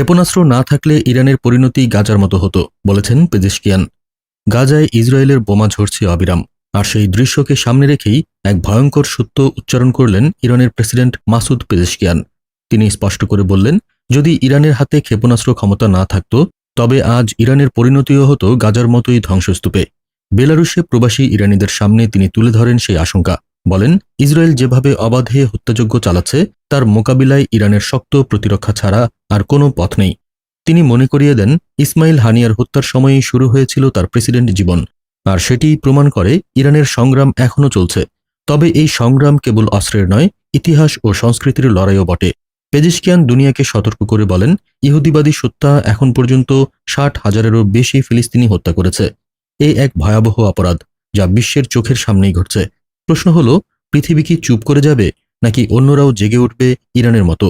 ক্ষেপণাস্ত্র না থাকলে ইরানের পরিণতি গাজার মতো হতো, বলেছেন পেজেশকিয়ান। গাজায় ইসরায়েলের বোমা ঝরছে অবিরাম, আর সেই দৃশ্যকে সামনে রেখেই এক ভয়ঙ্কর সত্য উচ্চারণ করলেন ইরানের প্রেসিডেন্ট মাসুদ পেজেশকিয়ান। তিনি স্পষ্ট করে বললেন, যদি ইরানের হাতে ক্ষেপণাস্ত্র ক্ষমতা না থাকত, তবে আজ ইরানের পরিণতিও হতো গাজার মতোই ধ্বংসস্তূপে। বেলারুশে প্রবাসী ইরানিদের সামনে তিনি তুলে ধরেন সেই আশঙ্কা। বলেন, ইসরায়েল যেভাবে অবাধে হত্যাযজ্ঞ চালাচ্ছে, তার মোকাবিলায় ইরানের শক্ত প্রতিরক্ষা ছাড়া আর কোনো পথ নেই। তিনি মনে করিয়ে দেন, ইসমাইল হানিয়ার হত্যার সময়েই শুরু হয়েছিল তার প্রেসিডেন্ট জীবন। আর সেটিই প্রমাণ করে, ইরানের সংগ্রাম এখনও চলছে। তবে এই সংগ্রাম কেবল অস্ত্রের নয়, ইতিহাস ও সংস্কৃতির লড়াইও বটে। পেজিশকিয়ান দুনিয়াকে সতর্ক করে বলেন, ইহুদিবাদী সত্তা এখন পর্যন্ত ষাট হাজারেরও বেশি ফিলিস্তিনি হত্যা করেছে। এই এক ভয়াবহ অপরাধ, যা বিশ্বের চোখের সামনেই ঘটছে। প্রশ্ন হলো পৃথিবী কি চুপ করে যাবে নাকি অন্যরাও জেগে উঠবে ইরানের মতো?